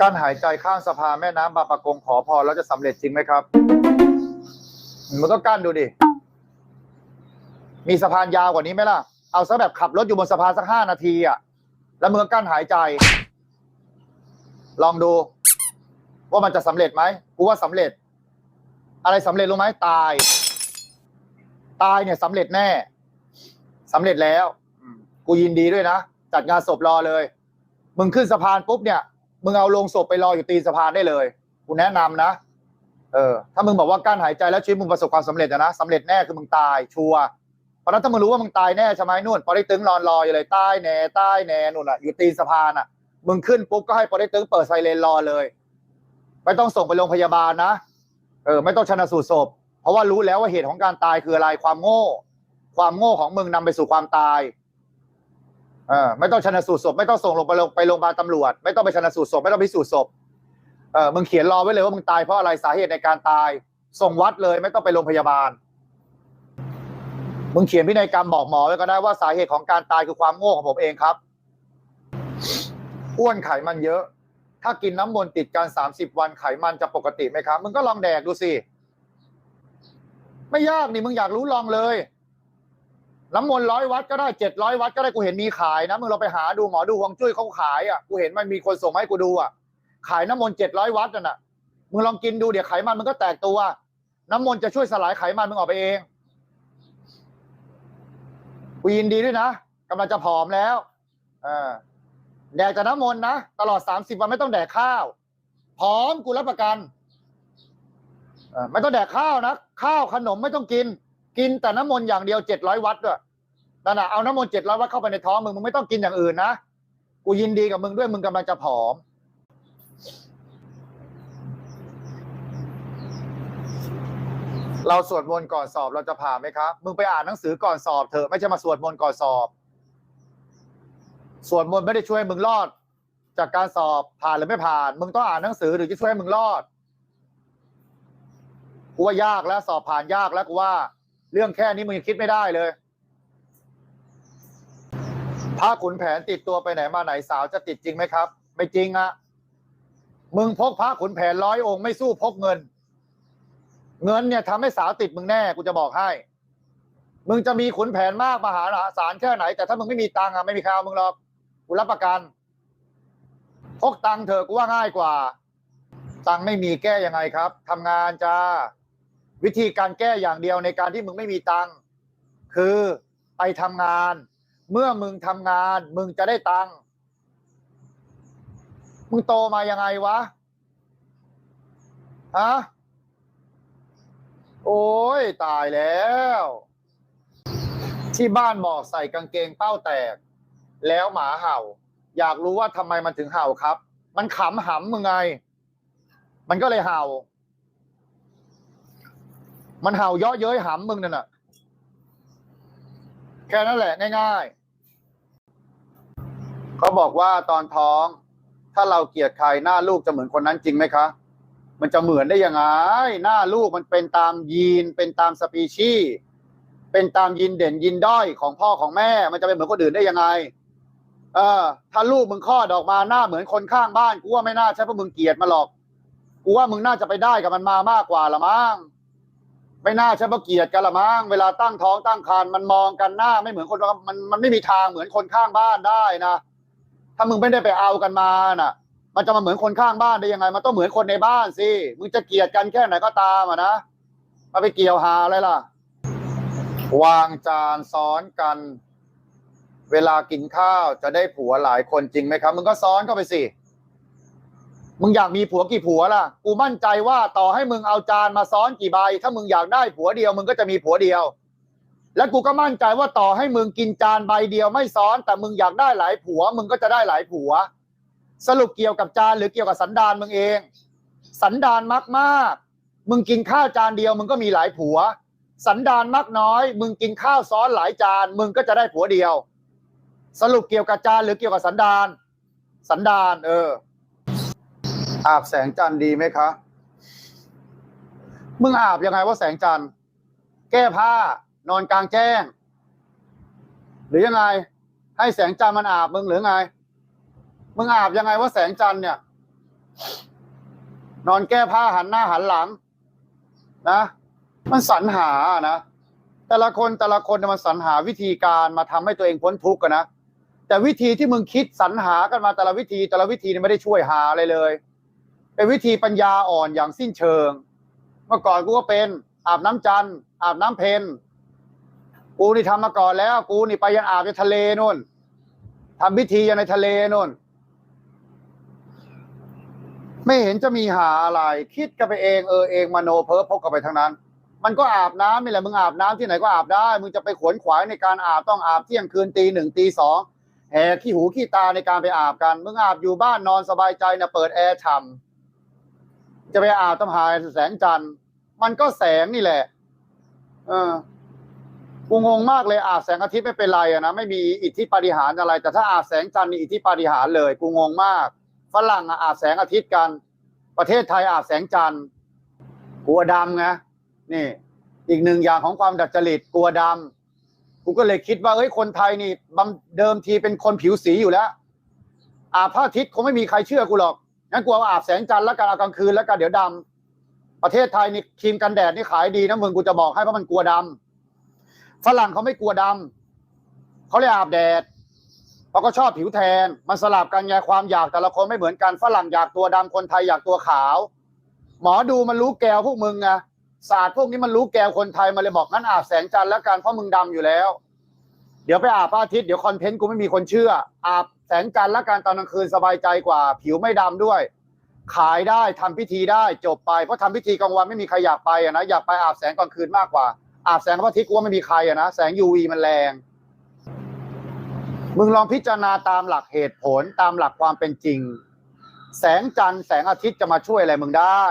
การหายใจข้างสะพานแม่น้ำบางปะกงขอพรแล้วจะสำเร็จจริงไหมครับ มันก็กั้นดูดิ มีสะพานยาวกว่านี้ไหมล่ะ เอาซะแบบขับรถอยู่บนสะพานสักห้านาทีอะ แล้วมึงก็กั้นหายใจ ลองดู ว่ามันจะสำเร็จไหมกูว่าสำเร็จ อะไรสำเร็จรู้ไหมตาย ตายเนี่ยสำเร็จแน่สำเร็จแล้วกูยินดีด้วยนะ จัดงานศพรอเลย มึงขึ้นสะพานปุ๊บเนี่ย มึงเอาลงศพไปรออยู่ตีนสะพานได้เลยกูแนะนำนะ เออ ถ้ามึงบอกว่ากั้นหายใจแล้วชีวิตมึงประสบความสำเร็จอะนะสำเร็จแน่คือมึงตายชัวร์เพราะนั้นถ้ามึงรู้ว่ามึงตายแน่ใช่ไหมนู่นปอได้ตึงนอนรออยู่เลยใต้แหน่ใต้แหน่นู่นอะอยู่ตีนสะพานอะมึงขึ้นปุ๊บก็ให้ปอได้ตึงเปิดไซเรนรอเลยไม่ต้องส่งไปโรงพยาบาลนะเออ ไม่ต้องชนะสูตรศพ เพราะว่ารู้แล้วว่าเหตุของการตายคืออะไรความโง่ ความโง่ของมึงนำไปสู่ความตาย เออไม่ต้องชนะสูตรศพไม่ต้องส่งลงไปโรงไปโรงพยาบาลตำรวจ ไม่ต้องไปชนะสูตรศพไม่ต้องพิสูจน์ศพเออมึงเขียนรอไว้เลยว่ามึงตายเพราะอะไรสาเหตุในการตาย ส่งวัดเลยไม่ต้องไปโรงพยาบาล มึงเขียนพินัยกรรมบอกหมอไว้ก็ได้ว่าสาเหตุของการตายคือความโง่ของผมเองครับอ้วนไขมันเยอะ ถ้ากินน้ำมนต์ติดกันสามสิบวันไขมันจะปกติไหมครับมึงก็ลองแดกดูสิไม่ยากนี่มึงอยากรู้ลองเลย น้ำมนต์ร้อยวัดก็ได้เจ็ดร้อยวัดก็ได้กูเห็นมีขายนะมึงเราไปหาดูหมอดูฮวงจุ้ยเขาขายอะกูเห็นมันมีคนส่งมาให้กูดูอะ ขายน้ำมนต์เจ็ดร้อยวัดนั่นน่ะมึงลองกินดูเดี๋ยวไขมันมันก็แตกตัว น้ำมนต์จะช่วยสลายไขมันมึงออกไปเองกูยินดีด้วยนะกำลังจะผอมแล้วเออแดกแต่น้ำมนต์นะตลอดสามสิบวันไม่ต้องแดกข้าวผอมกูรับประกันไม่ต้องแดกข้าวนะข้าวขนมไม่ต้องกิน กินแต่น้ำมนต์อย่างเดียวเจ็ดร้อยวัตต์ด้วยนั่นน่ะเอาน้ำมนต์เจ็ดร้อยวัตต์เข้าไปในท้องมึงมึงไม่ต้องกินอย่างอื่นนะกูยินดีกับมึงด้วยมึงกำลังจะผอม เราสวดมนต์ก่อนสอบเราจะผ่านไหมครับมึงไปอ่านหนังสือก่อนสอบเถอะไม่ใช่มาสวดมนต์ก่อนสอบ สวดมนต์ไม่ได้ช่วยมึงรอด จากการสอบผ่านหรือไม่ผ่าน มึงต้องอ่านหนังสือหรือจะช่วยมึงรอดกูว่ายากแล้วสอบผ่านยากแล้วกูว่า เรื่องแค่นี้มึงยังคิดไม่ได้เลยพระขุนแผนติดตัวไปไหนมาไหนสาวจะติดจริงไหมครับ ไม่จริงอะมึงพกพระขุนแผนร้อยองค์ไม่สู้พกเงิน เงินเนี่ยทำให้สาวติดมึงแน่กูจะบอกให้ มึงจะมีขุนแผนมากมหาศาลแค่ไหน แต่ถ้ามึงไม่มีตังค์อะไม่มีใครเอามึงหรอกกูรับประกันพกตังค์เถอะกูว่าง่ายกว่า ตังค์ไม่มีแก้ยังไงครับทำงานจ้า วิธีการแก้อย่างเดียวในการที่มึงไม่มีตังค์คือไปทำงาน เมื่อมึงทำงาน มึงจะได้ตังค์มึงโตมายังไงวะฮะโอ้ยตายแล้ว ที่บ้านบอกใส่กางเกงเป้าแตก แล้วหมาเห่า อยากรู้ว่าทำไมมันถึงเห่าครับ มันขำหำมึงไง มันก็เลยเห่า มันเห่าเยาะเย้ยหำมึงนั่นน่ะ แค่นั้นแหละ ง่ายๆเขาบอกว่าตอนท้อง ถ้าเราเกลียดใครหน้าลูกจะเหมือนคนนั้นจริงไหมคะ มันจะเหมือนได้ยังไง หน้าลูกมันเป็นตามยีน เป็นตามสปีชีส์เป็นตามยีนเด่นยีนด้อยของพ่อของแม่ มันจะเป็นเหมือนคนอื่นได้ยังไง เออ ถ้าลูกมึงคลอดออกมาหน้าเหมือนคนข้างบ้านกูว่าไม่น่าใช่เพราะมึงเกลียดมาหรอกกูว่ามึงน่าจะไปได้กับมันมามากกว่าละมั้ง ไม่น่าใช่เพราะเกลียดกันละมั้งเวลาตั้งท้องตั้งครรภ์มันมองกันหน้าไม่เหมือนคนมันมันไม่มีทางเหมือนคนข้างบ้านได้นะถ้ามึงไม่ได้ไปเอากันมาน่ะ มันจะมาเหมือนคนข้างบ้านได้ยังไง มันต้องเหมือนคนในบ้านสิมึงจะเกลียดกันแค่ไหนก็ตามอะนะมาไปเกี่ยวหาอะไรล่ะ วางจานซ้อนกัน เวลากินข้าวจะได้ผัวหลายคนจริงไหมครับมึงก็ซ้อนเข้าไปสิ มึงอยากมีผัวกี่ผัวล่ะ กูมั่นใจว่าต่อให้มึงเอาจานมาซ้อนกี่ใบ ถ้ามึงอยากได้ผัวเดียว มึงก็จะมีผัวเดียว และกูก็มั่นใจว่าต่อให้มึงกินจานใบเดียวไม่ซ้อน แต่มึงอยากได้หลายผัว มึงก็จะได้หลายผัว สรุปเกี่ยวกับจานหรือเกี่ยวกับสันดานมึงเอง สันดานมักมากมึงกินข้าวจานเดียว มึงก็มีหลายผัว สันดานมักน้อย มึงกินข้าวซ้อนหลายจาน มึงก็จะได้ผัวเดียว สรุปเกี่ยวกับจานหรือเกี่ยวกับสันดาน สันดาน เออ อาบแสงจันทร์ดีไหมคะ มึงอาบยังไงว่าแสงจันทร์แก้ผ้านอนกลางแจ้ง หรือยังไง ให้แสงจันทร์มันอาบมึงหรือไง มึงอาบยังไงว่าแสงจันทร์เนี่ย นอนแก้ผ้าหันหน้าหันหลัง นะมันสรรหานะแต่ละคนแต่ละคนมันสรรหาวิธีการมาทำให้ตัวเองพ้นทุกข์กันนะแต่วิธีที่มึงคิดสรรหากันมาแต่ละวิธีแต่ละวิธีเนี่ยไม่ได้ช่วยหาอะไรเลย เป็นวิธีปัญญาอ่อนอย่างสิ้นเชิง เมื่อก่อนกูก็เป็น อาบน้ำจันทร์อาบน้ำเพนกูนี่ทำมาก่อนแล้ว กูนี่ไปยันอาบในทะเลนู่นทำพิธียันในทะเลนู่น ไม่เห็นจะมีหาอะไร คิดกันไปเองเออเองมโนเพ้อพกกันไปทั้งนั้น มันก็อาบน้ำนี่แหละมึงอาบน้ำที่ไหนก็อาบได้ มึงจะไปขวนขวายในการอาบต้องอาบเที่ยงคืนตีหนึ่งตีสองแห่ขี้หูขี้ตาในการไปอาบกัน มึงอาบอยู่บ้านนอนสบายใจนะเปิดแอร์ฉ่ำ จะไปอาบต้องหาแสงจันทร์มันก็แสงนี่แหละ เออกูงงมากเลยอาบแสงอาทิตย์ไม่เป็นไรอะนะไม่มีอิทธิปาฏิหาริย์อะไร แต่ถ้าอาบแสงจันทร์นี่อิทธิปาฏิหาริย์เลย กูงงมากฝรั่งอาบแสงอาทิตย์กัน ประเทศไทยอาบแสงจันทร์กลัวดำไงนี่ อีกหนึ่งอย่างของความดัดจริตกลัวดำกูก็เลยคิดว่าเอ้ยคนไทยนี่บำเดิมทีเป็นคนผิวสีอยู่แล้วอาบพระอาทิตย์คงไม่มีใครเชื่อกูหรอก งั้นกูเอาอาบแสงจันทร์แล้วกันเอากลางคืนแล้วกันเดี๋ยวดำประเทศไทยนี่ครีมกันแดดนี่ขายดีนะมึงกูจะบอกให้เพราะมันกลัวดำฝรั่งเขาไม่กลัวดำเขาเลยอาบแดดเพราะก็ชอบผิวแทน มันสลับกันไงความอยากแต่ละคนไม่เหมือนกันฝรั่งอยากตัวดำคนไทยอยากตัวขาว หมอดูมันรู้แกวพวกมึงไงศาสตร์พวกนี้มันรู้แกวคนไทยมาเลยบอกงั้นอาบแสงจันทร์แล้วกันเพราะมึงดำอยู่แล้ว เดี๋ยวไปอาบพระอาทิตย์เดี๋ยวคอนเทนต์กูไม่มีคนเชื่ออาบ แสงจันทร์แล้วกันตอนกลางคืนสบายใจกว่า ผิวไม่ดำด้วย ขายได้ทำพิธีได้จบไปเพราะทำพิธีกลางวันไม่มีใครอยากไปอะนะอยากไปอาบแสงกลางคืนมากกว่า อาบแสงพระอาทิตย์กูว่าไม่มีใครอะนะแสง UV มันแรง มึงลองพิจารณาตามหลักเหตุผลตามหลักความเป็นจริง แสงจันทร์แสงอาทิตย์จะมาช่วยอะไรมึงได้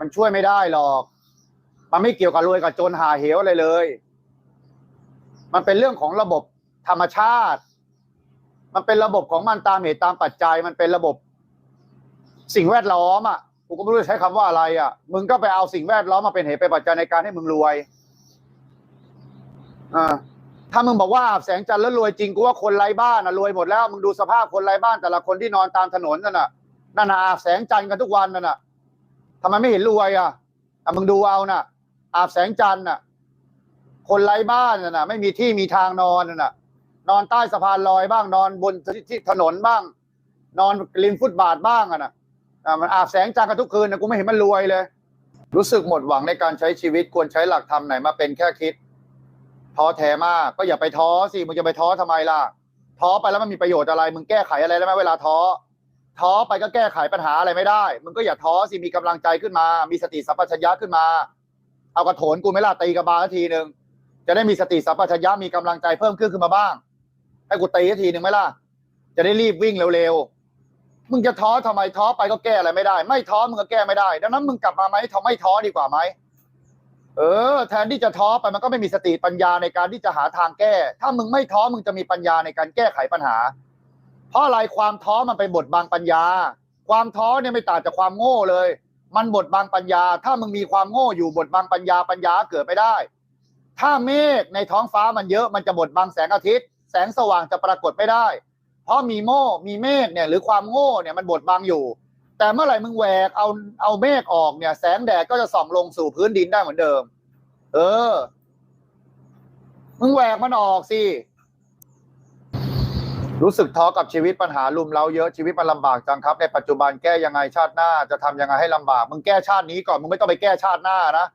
มันช่วยไม่ได้หรอก มันไม่เกี่ยวกับรวยกับจนหาเหวอะไรเลย มันเป็นเรื่องของระบบธรรมชาติ มันเป็นระบบของมันตามเหตุตามปัจจัย มันเป็นระบบ สิ่งแวดล้อมอะกูก็ไม่รู้จะใช้คำว่าอะไรอะ มึงก็ไปเอาสิ่งแวดล้อมมาเป็นเหตุเป็นปัจจัยในการให้มึงรวยอ่าถ้ามึงบอกว่าอาบแสงจันทร์แล้วรวยจริงกูว่าคนไร้บ้านอะรวยหมดแล้วมึงดูสภาพคนไร้บ้านแต่ละคนที่นอนตามถนนนั่นน่ะนั่นน่ะอาบแสงจันทร์กันทุกวันนั่นน่ะทำไมไม่เห็นรวยอะอะมึงดูเอาน่ะ อาบแสงจันทร์น่ะ คนไร้บ้านน่ะไม่มีที่มีทางนอนน่ะ นอนใต้สะพานลอยบ้าง นอนบนที่ถนนบ้าง นอนริมฟุตบาทบ้างอะนะมันอาบแสงจันทร์กันทุกคืนนะกูไม่เห็นมันรวยเลย รู้สึกหมดหวังในการใช้ชีวิตควรใช้หลักธรรมไหนมาเป็นแค่คิดท้อแท้มากก็อย่าไปท้อสิมึงจะไปท้อทำไมล่ะ ท้อไปแล้วมันมีประโยชน์อะไร มึงแก้ไขอะไรได้ไหมเวลาท้อท้อไปก็แก้ไขปัญหาอะไรไม่ได้ มึงก็อย่าท้อสิมีกำลังใจขึ้นมา มีสติสัมปชัญญะขึ้นมา เอากระโถนกูไม่ล่ะตีกระบาลทีหนึ่งจะได้มีสติสัมปชัญญะมีกำลังใจเพิ่มขึ้นขึ้นมาบ้าง ให้กูตีทีหนึ่งไหมล่ะ จะได้รีบวิ่งเร็วๆ มึงจะท้อทำไมท้อไปก็แก้อะไรไม่ได้ ไม่ท้อมึงก็แก้ไม่ได้ ดังนั้นมึงกลับมาไหมท้อไม่ท้อดีกว่าไหม เออ แทนที่จะท้อไปมันก็ไม่มีสติปัญญาในการที่จะหาทางแก้ ถ้ามึงไม่ท้อมึงจะมีปัญญาในการแก้ไขปัญหา เพราะอะไรความท้อมันไปบดบังปัญญา ความท้อเนี่ยไม่ต่างจากความโง่เลย มันบดบังปัญญา ถ้ามึงมีความโง่อยู่บดบังปัญญาปัญญาเกิดไม่ได้ ถ้าเมฆในท้องฟ้ามันเยอะมันจะบดบังแสงอาทิตย์ แสงสว่างจะปรากฏไม่ได้ เพราะมีโม่มีเมฆเนี่ยหรือความโง่เนี่ยมันบดบังอยู่ แต่เมื่อไหร่มึงแหวกเอาเอาเมฆออกเนี่ย แสงแดดก็จะส่องลงสู่พื้นดินได้เหมือนเดิม เออ มึงแหวกมันออกสิรู้สึกท้อกับชีวิตปัญหาลุมเราเยอะชีวิตมันลำบากจังครับ ในปัจจุบันแก้ยังไงชาติหน้า จะทำยังไงให้ลำบาก มึงแก้ชาตินี้ก่อนมึงไม่ต้องไปแก้ชาติหน้านะ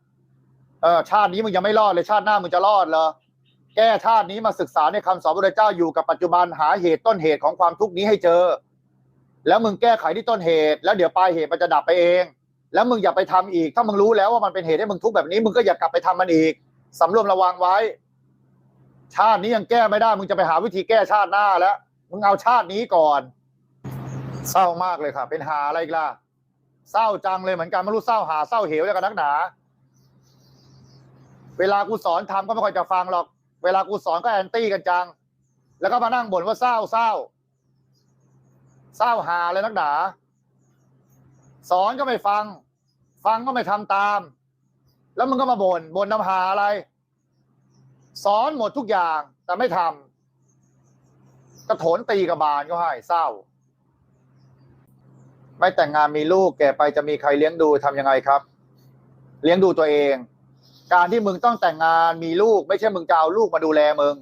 เออชาตินี้มึงยังไม่รอดเลยชาติหน้ามึงจะรอดเหรอ แก้ชาตินี้มาศึกษาในคำสอนพระเจ้าอยู่กับปัจจุบันหาเหตุต้นเหตุของความทุกข์นี้ให้เจอ แล้วมึงแก้ไขที่ต้นเหตุ แล้วเดี๋ยวปลายเหตุมันจะดับไปเอง แล้วมึงอย่าไปทำอีก ถ้ามึงรู้แล้วว่ามันเป็นเหตุให้มึงทุกข์แบบนี้ มึงก็อย่ากลับไปทำมันอีกสำรวมระวังไว้ ชาตินี้ยังแก้ไม่ได้ มึงจะไปหาวิธีแก้ชาติหน้าแล้ว มึงเอาชาตินี้ก่อน เศร้ามากเลยค่ะ เป็นหาอะไรกล่ะ เศร้าจังเลยเหมือนกันไม่รู้เศร้าหาเศร้าเหวแล้วกันนักหนา เวลากูสอนทำก็ไม่ค่อยจะฟังหรอก เวลากูสอนก็แอนตี้กันจัง แล้วก็มานั่งบ่นว่าเศร้าเศร้าเศร้าหาเลยนักหนาสอนก็ไม่ฟัง ฟังก็ไม่ทำตาม แล้วมึงก็มาบน่นบ่นนำหาอะไร สอนหมดทุกอย่างแต่ไม่ทำกระโถนตีกระบาลก็ให้เศร้า ไม่แต่งงานมีลูกแก่ไปจะมีใครเลี้ยงดูทำยังไงครับ เลี้ยงดูตัวเอง การที่มึงต้องแต่งงานมีลูก ไม่ใช่มึงจะเอาลูกมาดูแลมึง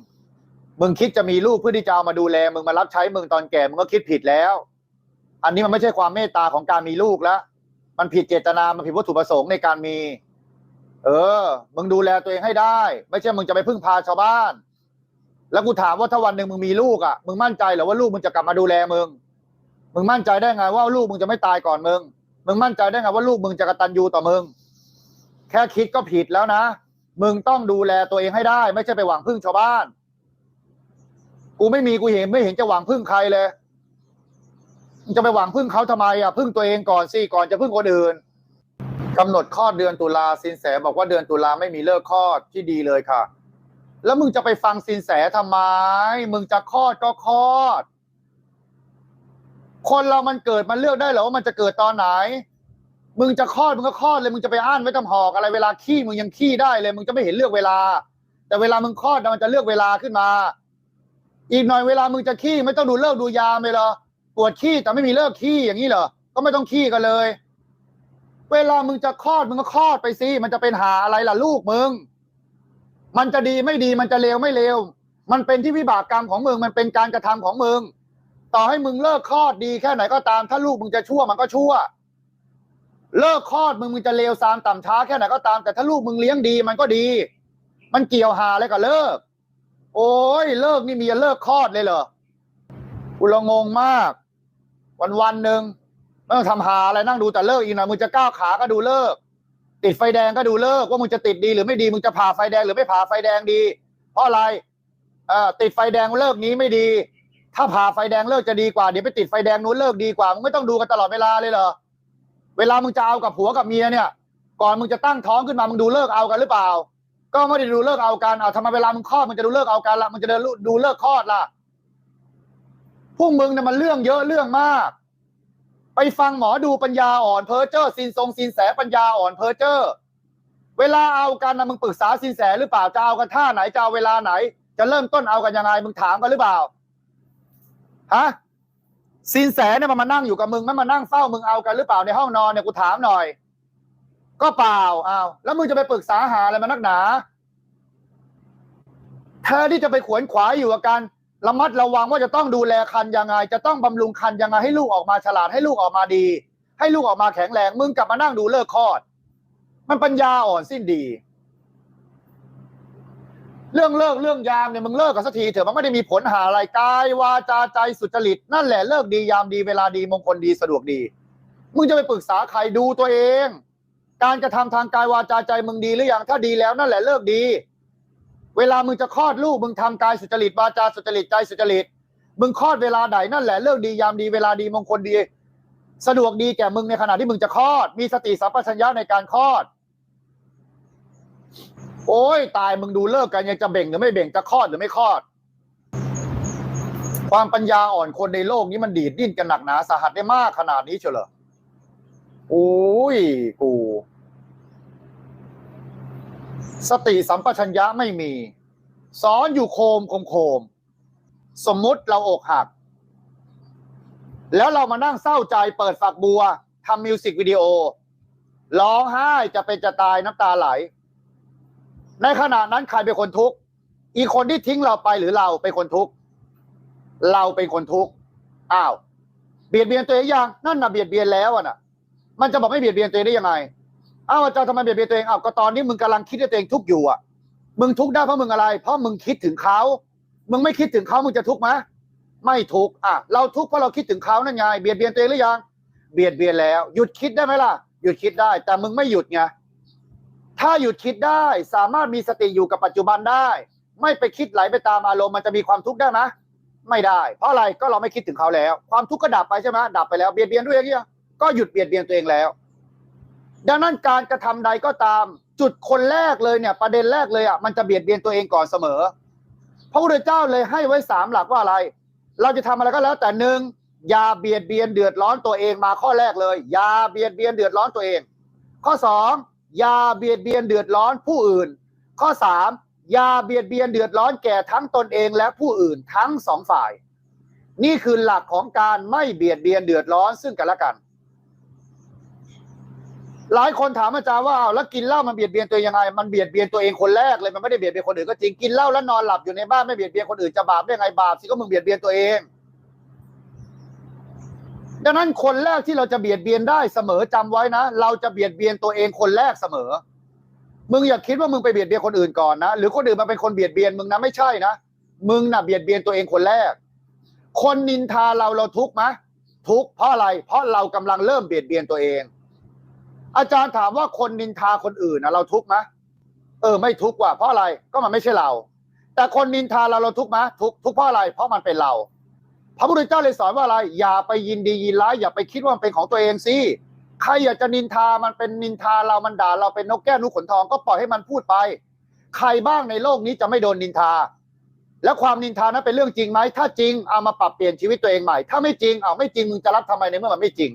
มึงคิดจะมีลูกเพื่อที่จะเอามาดูแล มึงมารับใช้มึงตอนแก่มึงก็คิดผิดแล้ว อันนี้มันไม่ใช่ความเมตตาของการมีลูกแล้วมันผิดเจตนา มันผิดวัตถุประสงค์ในการมี เออ มึงดูแลตัวเองให้ได้ ไม่ใช่มึงจะไปพึ่งพาชาวบ้าน แล้วกูถามว่าถ้าวันหนึ่งมึงมีลูกอะ มึงมั่นใจเหรอว่าลูกมึงจะกลับมาดูแลมึง มึงมั่นใจได้ไงว่าลูกมึงจะไม่ตายก่อนมึง มึงมั่นใจได้ไงว่าลูกมึงจะกระตัญญูต่อมึง แค่คิดก็ผิดแล้วนะ มึงต้องดูแลตัวเองให้ได้ ไม่ใช่ไปหวังพึ่งชาวบ้าน กูไม่มีกูเห็นไม่เห็นจะหวังพึ่งใครเลยจะไปหวังพึ่งเขาทำไมอะพึ่งตัวเองก่อนสิก่อนจะพึ่งคนอื่นกำหนดคลอดเดือนตุลาสินแสบอกว่าเดือนตุลาไม่มีเลิกคลอดที่ดีเลยค่ะ แล้วมึงจะไปฟังสินแสทำไม มึงจะคลอดก็คลอด คนเรามันเกิดมันเลือกได้หรอว่ามันจะเกิดตอนไหน มึงจะคลอดมึงก็คลอดเลยมึงจะไปอ่านไว้ตำหอกอะไรเวลาขี้มึงยังขี้ได้เลย มึงจะไม่เห็นเลือกเวลา แต่เวลามึงคลอดมันจะเลือกเวลาขึ้นมา อีกหน่อยเวลามึงจะขี้ไม่ต้องดูเลิกดูยามเลยเหรอปวดขี้แต่ไม่มีเลิกขี้อย่างนี้เหรอก็ไม่ต้องขี้กันเลย เวลามึงจะคลอดมึงก็คลอดไปสิมันจะเป็นหาอะไรล่ะลูกมึงมันจะดีไม่ดีมันจะเลวไม่เลวมันเป็นที่วิบากกรรมของมึงมันเป็นการกระทำของมึงต่อให้มึงเลิกคลอดดีแค่ไหนก็ตาม ถ้าลูกมึงจะชั่วมันก็ชั่ว เลิกคลอดมึงมึงจะเลวซามต่ำช้าแค่ไหนก็ตามแต่ถ้าลูกมึงเลี้ยงดีมันก็ดี มันเกี่ยวหาอะไรกับเลิก โอ้ยเลิกนี่มีจะเลิกคลอดเลยเหรอกูละงงมาก วันวันหนึ่งไม่ต้องทำหาอะไรนั่งดูแต่เลิกอีกหน่อยมึงจะก้าวขาก็ดูเลิก ติดไฟแดงก็ดูเลิกว่ามึงจะติดดีหรือไม่ดีมึงจะผ่าไฟแดงหรือไม่ผ่าไฟแดงดี เพราะอะไรเอ่อติดไฟแดงเลิกนี้ไม่ดี ถ้าผ่าไฟแดงเลิกจะดีกว่าเดี๋ยวไปติดไฟแดงนู้นเลิกดีกว่ามึงไม่ต้องดูกันตลอดเวลาเลยเหรอ เวลามึงจะเอากับผัวกับเมียเนี่ย ก่อนมึงจะตั้งท้องขึ้นมามึงดูเลิกเอากันหรือเปล่า ก็ไม่ได้ดูเลิกเอากันเอาทำไมเวลามึงคลอดมึงจะดูเลิกเอากันละมึงจะเดินดูเลิกคลอดล่ะพวกมึงเนี่ยมันเรื่องเยอะเรื่องมาก ไปฟังหมอดูปัญญาอ่อนเพอเจอร์ซินทรงซินแสปัญญาอ่อนเพอเจอร์เวลาเอากันนะมึงปรึกษาสินแสหรือเปล่าจะเอากันท่าไหนจะเอาเวลาไหน จะเริ่มต้นเอากันยังไงมึงถามกันหรือเปล่าฮะ สินแสเนี่ยมันมานั่งอยู่กับมึงไม่มานั่งเฝ้ามึงเอากันหรือเปล่าในห้องนอนเนี่ยกูถามหน่อย ก็เปล่าอ้าวแล้วมึงจะไปปรึกษาหาอะไรมานักหนาแทนที่จะไปขวนขวายอยู่กับการระมัดระวังว่าจะต้องดูแลคันยังไง จะต้องบำรุงคันยังไงให้ลูกออกมาฉลาดให้ลูกออกมาดี ให้ลูกออกมาแข็งแรงมึงกลับมานั่งดูเลิกคลอด มันปัญญาอ่อนสิ้นดี เรื่องเลิกเรื่องยามเนี่ยมึงเลิกกันสักทีเถอะมันไม่ได้มีผลหาอะไรกายวาจาใจสุจริต นั่นแหละเลิกดียามดีเวลาดีมงคลดีสะดวกดี มึงจะไปปรึกษาใครดูตัวเอง การกระทำทางกายวาจาใจมึงดีหรือยังถ้าดีแล้วนั่นแหละเลิกดี เวลามึงจะคลอดลูกมึงทำกายสุจริตวาจาสุจริตใจสุจริตมึงคลอดเวลาใดนั่นแหละเลิกดียามดีเวลาดีมงคลดี สะดวกดีแก่มึงในขณะที่มึงจะคลอด มีสติสัมปชัญญะในการคลอด โอ้ยตายมึงดูเลิกกันยังจะเบ่งหรือไม่เบ่งจะคลอดหรือไม่คลอด ความปัญญาอ่อนคนในโลกนี้มันดีดดิ้นกันหนักหนาสาหัสได้มากขนาดนี้เชียเหรอโอ้ยกู สติสัมปชัญญะไม่มี สอนอยู่โคมโคมโคม สมมุติเราอกหัก แล้วเรามานั่งเศร้าใจเปิดฝักบัวทำมิวสิกวิดีโอร้องไห้จะเป็นจะตายน้ำตาไหล ในขณะนั้นใครเป็นคนทุกข์อีกคนที่ทิ้งเราไปหรือเราเป็นคนทุกข์เราเป็นคนทุกข์อ้าวเบียดเบียนตัวเองยังนั่นน่ะเบียดเบียนแล้วอะน่ะมันจะบอกไม่เบียดเบียนตัวเองได้ยังไงอ้าวอาจารย์ทำไมเบียดเบียนตัวเองอ้าวก็ตอนนี้มึงกำลังคิดว่าตัวเองทุกข์อยู่อะมึงทุกข์ได้เพราะมึงอะไร เพราะมึงคิดถึงเขามึงไม่คิดถึงเขามึงจะทุกข์ไหมไม่ทุกข์อะเราทุกข์เพราะเราคิดถึงเขานั่นไงเบียดเบียนตัวเองหรือยัง เบียดเบียนแล้ว หยุดคิดได้ไหมล่ะหยุดคิดได้ แต่มึงไม่หยุดไง ถ้าหยุดคิดได้สามารถมีสติอยู่กับปัจจุบันได้ ไม่ไปคิดไหลไปตามอารมณ์มันจะมีความทุกข์ได้ไหมไม่ได้ เพราะอะไรก็เราไม่คิดถึงเขาแล้ว ความทุกข์ก็ดับไปใช่ไหมดับไปแล้วเบียดเบียนด้วยอย่างเงี้ยก็หยุดเบียดเบียนตัวเองแล้ว ดังนั้นการกระทำใดก็ตาม จุดคนแรกเลยเนี่ย ประเด็นแรกเลยอะมันจะเบียดเบียนตัวเองก่อนเสมอพระพุทธเจ้าเลยให้ไว้สามหลักว่าอะไร เราจะทำอะไรก็แล้ว แต่หนึ่งอย่าเบียดเบียนเดือดร้อนตัวเองมาข้อแรกเลยอย่าเบียดเบียนเดือดร้อนตัวเอง ข้อสอง อย่าเบียดเบียนเดือดร้อนผู้อื่น ข้อสามอย่าเบียดเบียนเดือดร้อนแก่ทั้งตนเองและผู้อื่นทั้งสองฝ่าย นี่คือหลักของการไม่เบียดเบียนเดือดร้อนซึ่งกันและกัน หลายคนถามอาจารย์ว่าอ้าแล้วกินเหล้ามันเบียดเบียนตัวเองยังไง มันเบียดเบียนตัวเองคนแรกเลยมันไม่ได้เบียดเบียนคนอื่นก็จริงกินเหล้าแล้วนอนหลับอยู่ในบ้านไม่เบียดเบียนคนอื่นจะบาปได้ไงบาปสิก็มึงเบียดเบียนตัวเอง ดังนั้นคนแรกที่เราจะเบียดเบียนได้เสมอจำไว้นะเราจะเบียดเบียนตัวเองคนแรกเสมอ มึงอย่าคิดว่ามึงไปเบียดเบียนคนอื่นก่อนนะหรือคนอื่นมาเป็นคนเบียดเบียนมึงนะไม่ใช่นะมึงน่ะเบียดเบียนตัวเองคนแรก คนนินทาเราเราทุกข์ไหมทุกข์เพราะอะไร เพราะเรากำลังเริ่มเบียดเบียนตัวเอง อาจารย์ถามว่าคนนินทาคนอื่นนะเราทุกข์ไหมเออไม่ทุกข์ว่ะเพราะอะไรก็มันไม่ใช่เรา แต่คนนินทาเราเราทุกข์ไหมทุกข์ทุกข์เพราะอะไร เพราะมันเป็นเรา พระพุทธเจ้าเลยสอนว่าอะไร อย่าไปยินดียินร้ายอย่าไปคิดว่ามันเป็นของตัวเองสิใครอยากจะนินทามันเป็นนินทาเรามันด่าเราเป็นนกแก้วนุขนทองก็ปล่อยให้มันพูดไป ใครบ้างในโลกนี้จะไม่โดนนินทา แล้วความนินทานั้นเป็นเรื่องจริงไหมถ้าจริงเอามาปรับเปลี่ยนชีวิตตัวเองใหม่ ถ้าไม่จริงเอาไม่จริงมึงจะรับทำไมในเมื่อมันไม่จริง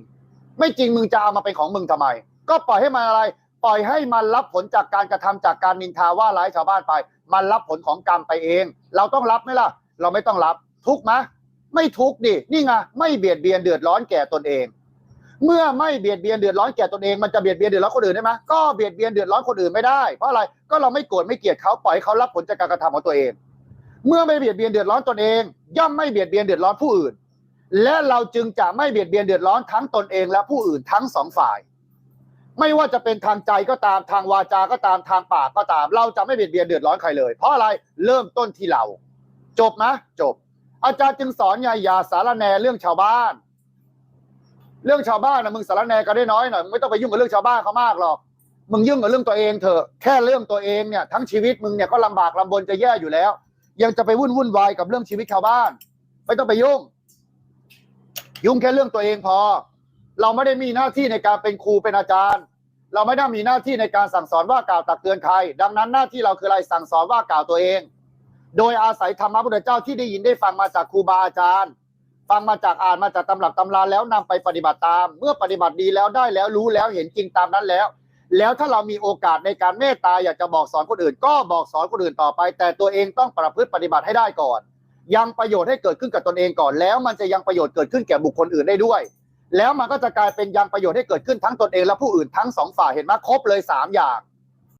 ไม่จริงมึงจะเอามาเป็นของมึงทำไม ก็ปล่อยให้มันอะไร ปล่อยให้มันรับผลจากการกระทำจากการนินทาว่าร้ายชาวบ้านไป มันรับผลของกรรมไปเอง เราต้องรับไหมล่ะ เราไม่ต้องรับทุกไหม ไม่ทุกข์ดินี่ไงไม่เบียดเบียนเดือดร้อนแก่ตนเอง เมื่อไม่เบียดเบียนเดือดร้อนแก่ตนเองมันจะเบียดเบียนเดือดร้อนคนอื่นได้ไหมก็เบียดเบียนเดือดร้อนคนอื่นไม่ได้เพราะอะไรก็เราไม่โกรธไม่เกลียดเขาปล่อยให้เขารับผลจากการกระทำของตัวเอง เมื่อไม่เบียดเบียนเดือดร้อนตนเอง ย่อมไม่เบียดเบียนเดือดร้อนผู้อื่น และเราจึงจะไม่เบียดเบียนเดือดร้อนทั้งตนเองและผู้อื่นทั้งสองฝ่ายไม่ว่าจะเป็นทางใจก็ตามทางวาจาก็ตามทางปากก็ตาม เราจะไม่เบียดเบียนเดือดร้อนใครเลย เพราะอะไรเริ่มต้นที่เรา จบนะจบ อาจารย์จึงสอนอย่าอย่าสารแนเรื่องชาวบ้าน เรื่องชาวบ้านนะมึงสารแนก็ได้น้อยหน่อยมึงไม่ต้องไปยุ่งกับเรื่องชาวบ้านเขามากหรอก มึงยุ่งกับเรื่องตัวเองเถอะแค่เรื่องตัวเองเนี่ย ทั้งชีวิตมึงเนี่ยก็ลำบากลำบนจะแย่อยู่แล้ว ยังจะไปวุ่นวุ่นวายกับเรื่องชีวิตชาวบ้าน ไม่ต้องไปยุ่ง ยุ่งแค่เรื่องตัวเองพอ เราไม่ได้มีหน้าที่ในการเป็นครูเป็นอาจารย์ เราไม่ได้มีหน้าที่ในการสั่งสอนว่ากล่าวตักเตือนใครดังนั้นหน้าที่เราคืออะไรสั่งสอนว่ากล่าวตัวเอง โดยอาศัยธรรมะพุทธเจ้าที่ได้ยินได้ฟังมาจากครูบาอาจารย์ ฟังมาจากอ่านมาจากตำรับตำราแล้วนำไปปฏิบัติตาม เมื่อปฏิบัติดีแล้วได้แล้วรู้แล้วเห็นจริงตามนั้นแล้ว แล้วถ้าเรามีโอกาสในการเมตตาอยากจะบอกสอนคนอื่น ก็บอกสอนคนอื่นต่อไป แต่ตัวเองต้องประพฤติปฏิบัติให้ได้ก่อน ยังประโยชน์ให้เกิดขึ้นกับตนเองก่อน แล้วมันจะยังประโยชน์เกิดขึ้นแก่บุคคลอื่นได้ด้วย แล้วมันก็จะกลายเป็นยังประโยชน์ให้เกิดขึ้นทั้งตนเองและผู้อื่นทั้งสองฝ่ายเห็นไหมครบเลยสามอย่าง